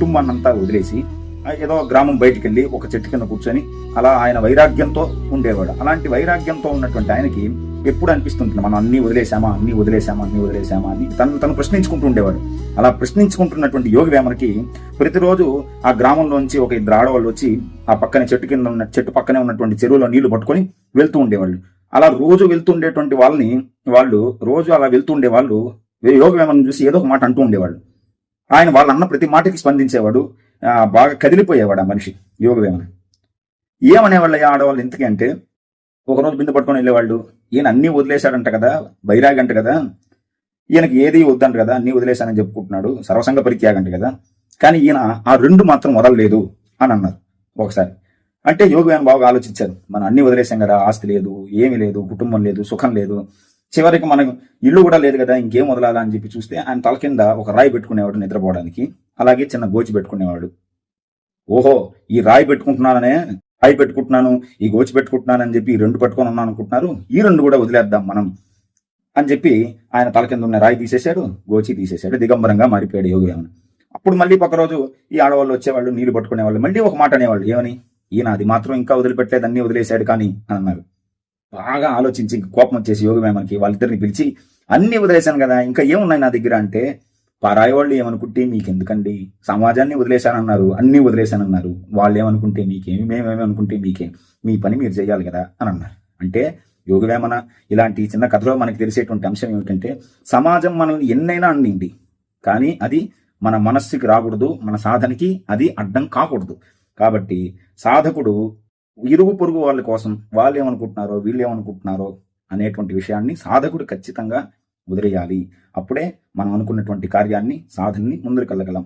కుటుంబాన్ని అంతా వదిలేసి ఆ, ఏదో గ్రామం బయటికి వెళ్ళి ఒక చెట్టు కింద కూర్చొని అలా ఆయన వైరాగ్యంతో ఉండేవాడు. అలాంటి వైరాగ్యంతో ఉన్నటువంటి ఆయనకి ఎప్పుడు అనిపిస్తుంటుంది మనం అన్ని వదిలేసామా అన్ని వదిలేసామా అన్ని వదిలేసామా అని తను తను ప్రశ్నించుకుంటూ ఉండేవాడు. అలా ప్రశ్నించుకుంటున్నటువంటి యోగి వేమనకి ప్రతిరోజు ఆ గ్రామంలోంచి ఒక ఇద్దరు ఆడవాళ్ళు వచ్చి ఆ పక్కనే చెట్టు కింద ఉన్న చెట్టు పక్కనే ఉన్నటువంటి చెరువులో నీళ్ళు పట్టుకొని వెళ్తూ ఉండేవాళ్ళు. అలా రోజు వెళ్తుండేటువంటి వాళ్ళని వాళ్ళు రోజు అలా వెళ్తుండే వాళ్ళు యోగ వేమను చూసి ఏదో ఒక మాట అంటూ ఉండేవాళ్ళు. ఆయన వాళ్ళు అన్న ప్రతి మాటకి స్పందించేవాడు బాగా కదిలిపోయేవాడు ఆ మనిషి యోగవేమన. ఏమనేవాళ్ళు ఆడవాళ్ళు ఇంతకీ అంటే ఒకరోజు బిందె పట్టుకొని వెళ్ళేవాళ్ళు ఈయన అన్ని వదిలేశాడంట కదా బైరాగి అంట కదా ఈయనకి ఏది వద్దంట కదా అన్నీ వదిలేశానని చెప్పుకుంటున్నాడు సర్వసంగ పరిత్యాగంట కదా కానీ ఈయన ఆ రెండు మాత్రం వదలలేదు అని అన్నారు ఒకసారి. అంటే యోగి బాగా ఆలోచించారు మనం అన్ని వదిలేసాం కదా ఆస్తి లేదు ఏమీ లేదు కుటుంబం లేదు సుఖం లేదు చివరికి మనకు ఇల్లు కూడా లేదు కదా ఇంకేం వదలాలా అని చెప్పి చూస్తే ఆయన తల కింద ఒక రాయి పెట్టుకునేవాడు నిద్రపోవడానికి అలాగే చిన్న గోచి పెట్టుకునేవాడు. ఓహో ఈ రాయి పెట్టుకుంటున్నాననే రాయి పెట్టుకుంటున్నాను ఈ గోచి పెట్టుకుంటున్నాను అని చెప్పి ఈ రెండు పట్టుకొని ఉన్నాను అనుకుంటున్నారు ఈ రెండు కూడా వదిలేద్దాం మనం అని చెప్పి ఆయన తల కింద ఉన్న రాయి తీసేశాడు గోచి తీసేశాడు దిగంబరంగా మారిపోయాడు యోగి ఏమని అప్పుడు మళ్ళీ ఒక రోజు ఈ ఆడవాళ్ళు వచ్చేవాళ్ళు నీళ్ళు పట్టుకునేవాళ్ళు మళ్ళీ ఒక మాట అనేవాళ్ళు ఏమని? ఈయన అది మాత్రం ఇంకా వదిలిపెట్టలేదు అన్ని వదిలేశాడు కానీ అని అన్నారు బాగా ఆలోచించి కోపం వచ్చేసి యోగి వేమనకి వాళ్ళిద్దరిని పిలిచి అన్ని వదిలేశాను కదా ఇంకా ఏమున్నాయి నా దగ్గర? అంటే పరాయి వాళ్ళు ఏమనుకుంటే మీకెందుకండి? సమాజాన్ని వదిలేశానన్నారు అన్నీ వదిలేశానన్నారు. వాళ్ళు ఏమనుకుంటే మీకేమి మేమేమి అనుకుంటే మీకేం మీ పని మీరు చేయాలి కదా అని అన్నారు. అంటే యోగవేమన ఇలాంటి చిన్న కథలో మనకి తెలిసేటువంటి అంశం ఏమిటంటే సమాజం మనల్ని ఎన్నైనా అండింది కానీ అది మన మనస్సుకి రాకూడదు మన సాధనకి అది అడ్డం కాకూడదు. కాబట్టి సాధకుడు ఇరుగు పొరుగు వాళ్ళ కోసం వాళ్ళు ఏమనుకుంటున్నారో వీళ్ళు ఏమనుకుంటున్నారో అనేటువంటి విషయాన్ని సాధకుడు ఖచ్చితంగా వదిలేయాలి. అప్పుడే మనం అనుకున్నటువంటి కార్యాన్ని సాధనని ముందుకు వెళ్ళగలం